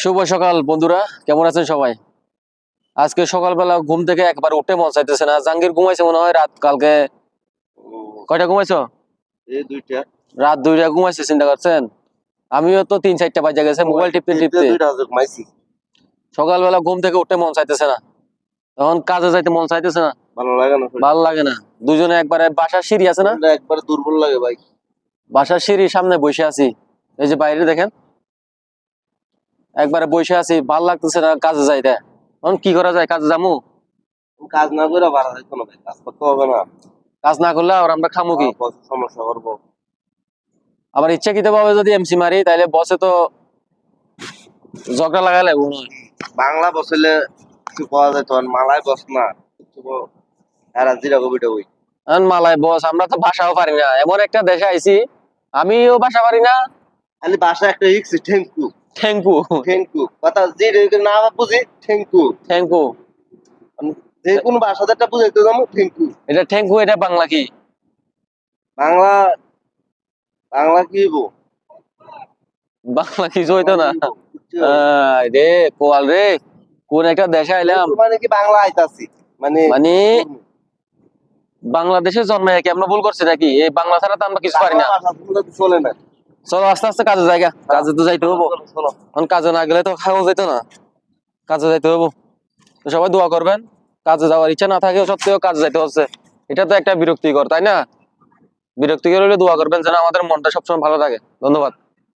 শুভ সকাল বন্ধুরা। কেমন আছেন সবাই? আজকে সকালবেলা ঘুম থেকে একবার উঠে মন চাইতেছে না। জাঙ্গির ঘুমাইছে মনে হয় রাত কালকে। কয়টা ঘুমাইছো? রাত দুইটা ঘুমাইছে চিন্তা করছেন? আমিও তো তিন চারটা বাজে গেছে মোবাইল টিপতে টিপতে। সকালবেলা ঘুম থেকে উঠে মন চাইতেছে না। তখন কাজে যাইতে মন চাইতেছে না। ভালো লাগে না ভালো লাগে না। দুজনে একবারে বাসার সিঁড়ি আছে না? একবার দুর্বল লাগে ভাই। বাসার সিঁড়ির সামনে বসে আছি। এই যে বাইরে দেখেন একবারে বসে আছি ভালো লাগতেছে না কাজে যাইতে এখন কি করা যায় কাজে যামু? কাজ না করে ভাড়া যাইতো না কাজ করতে হবে না। কাজ না করলে আর আমরা খামু কি? সমস্যা করব। আবার ইচ্ছাকৃত ভাবে যদি এমসি মারি তাহলে বসে তো ঝগড়া লাগালে বাংলা বসলে কিছু পাওয়া যায় তখন মালায় বস না এরা জিরা কবিটা ওই মালায় বস আমরা তো ভাষাও পারি না। এমন একটা দেশে আইছি আমিও ভাষা পারি না। খালি ভাষা একটা ইক্স ঠেঙ্কু থ্যাংকু ঠেঙ্কু কথা যে না বুঝি ঠেঙ্কু থ্যাংকু আমি যে কোনো বুঝাইতে যাব ঠেঙ্কু এটা থ্যাংকু এটা বাংলা কি? বাংলা বাংলা কি বো বাংলা হইতো না। রে কোয়াল রে কোন একটা দেশে আইলাম। মানে কি বাংলা আইতাছি? মানে মানে বাংলাদেশে জন্মে কি আমরা ভুল করছি নাকি? এই বাংলা ছাড়া তো আমরা কিছু পারি না। চলে না। চলো আস্তে আস্তে কাজে জায়গা কাজে তো যাইতে হব। চলো এখন কাজে না গেলে তো খাওয়া যেত না। কাজে যাইতে হব। তো সবাই দোয়া করবেন কাজে যাওয়ার ইচ্ছা না থাকে সত্যিও কাজে যাইতে হচ্ছে। এটা তো একটা বিরক্তিকর তাই না? বিরক্তিকর হলে দোয়া করবেন যেন আমাদের মনটা সবসময় ভালো থাকে। ধন্যবাদ।